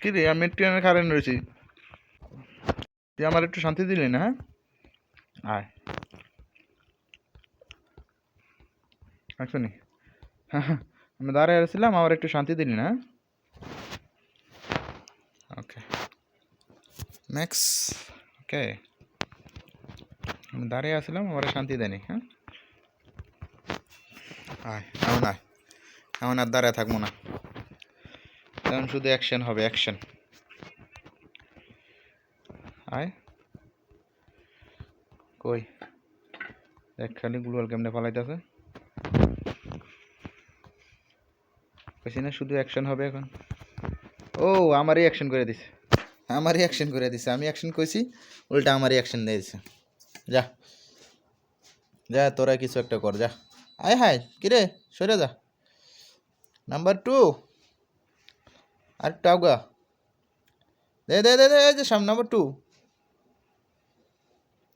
কি রে, আমি এনে কারেন্ট রয়েছি। তুই আমার একটু শান্তি দিলি না হ্যাঁ? আয়। শুনি আমি দাঁড়ায় আসছিলাম আমার একটু শান্তি দিলি না ওকে নেক্সট ওকে আমি দাঁড়িয়ে আসছিলাম আমার শান্তি দেয়নি হ্যাঁ? আয়, এমন আয়। এমন আর দাঁড়ায় থাকব না। এখন শুধু অ্যাকশন হবে অ্যাকশন আয়। কই? এক খালি গুলওয়াল কেমনে ফালাইতেছে। কইছি না, শুধু অ্যাকশন হবে এখন। ও, আমারই অ্যাকশন করে দিছে। আমারই অ্যাকশন করে দিছে। আমি অ্যাকশন কইছি, উল্টা আমারই অ্যাকশন দিয়ে দিছে। যা। যা, তোরা কিছু একটা কর, যা। আয় হায়, কিরে, সরে যা। নাম্বার টু আর টাউগা দে দে দে দে যে সামনে নাম্বার টু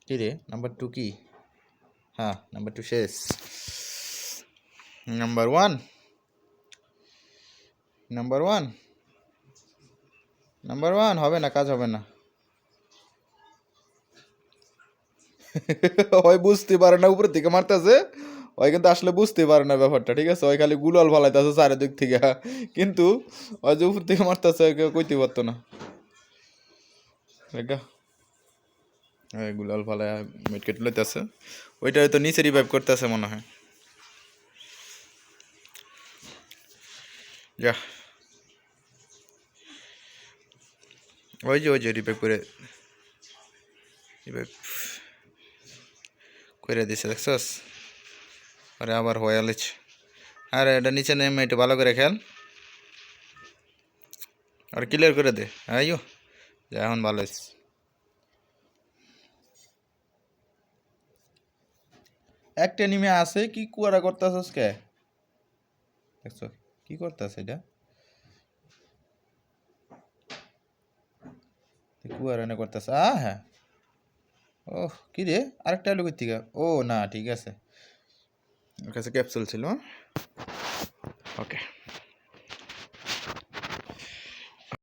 কি রে? নাম্বার টু কি? হ্যাঁ নাম্বার টু শেষ। Number one number one number one হবে না, কাজ হবে না। ওই বুঝতে পারে না উপর থেকে মারতেছে। ওই কিন্তু আসলে বুঝতে পারে না ব্যাপারটা, ঠিক আছে? ওই খালি গুলাল ফালাইতেছে চারিদিক থেকে। কিন্তু ওই যে উপর থেকে মারতেছে, কেউ কইতে পারতো না। গুলাল ফালায় মিটকেট লইতেছে। ওইটা হয়তো নিচে রিভাইভ করতেছে মনে হয়। যা। ওই যে ওই যে রিভাইভ করে রিভাইভ করে দিছে, দেখছস? আরে আবার হয়ে আলেছে আরে এটা নিচে নেমে একটু ভালো করে খেয়াল আর ক্লিয়ার করে দে। আইও যা। এখন ভালো হয়েছে। একটা নিমে আছে, কি কুয়ারা করতেছস কে দেখছ, কি করতেছে এটা? কুয়ারা না করতেছে। আ হ্যাঁ ও কি রে? আরেকটা এলো কই থেকে? ও, না, ঠিক আছে। ওর কাছে ক্যাপসুল ছিল। ওকে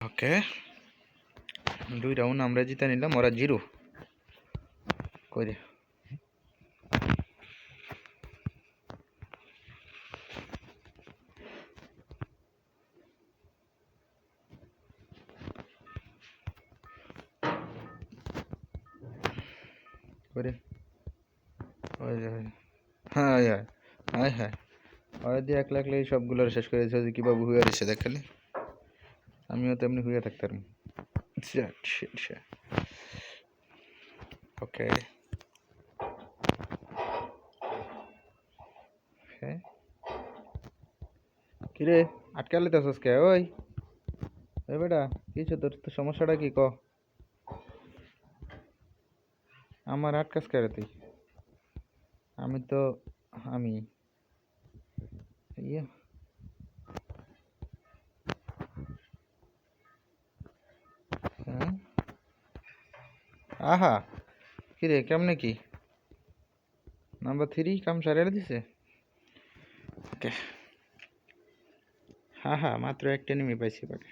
ওকে দুই রাউন্ড আমরা জিতে নিলাম ওরা জিরো। করে ওই হ্যাঁ হ্যাঁ হ্যাঁ হ্যাঁ। ওরা দিয়ে এক লাখ লেগে সবগুলো শেষ করে দিয়েছে যে কীভাবে হুয়ে দিচ্ছে, দেখ খালি। আমিও তেমনি হুয়ে থাকতাম। ওকে। কিরে আটকালে তো কে? ওই। ওই বেটা কিছু তোর? তো সমস্যাটা কি? ক। আমার আটকাস করে তুই? আমি তো, আমি। ইয়ে হ্যাঁ? আহা কিরে কেমনে কি নাম্বার থ্রি কাম সারিয়ে দিছে ওকে হ্যাঁ হ্যাঁ মাত্র একটা নেমে পাইছি বাকি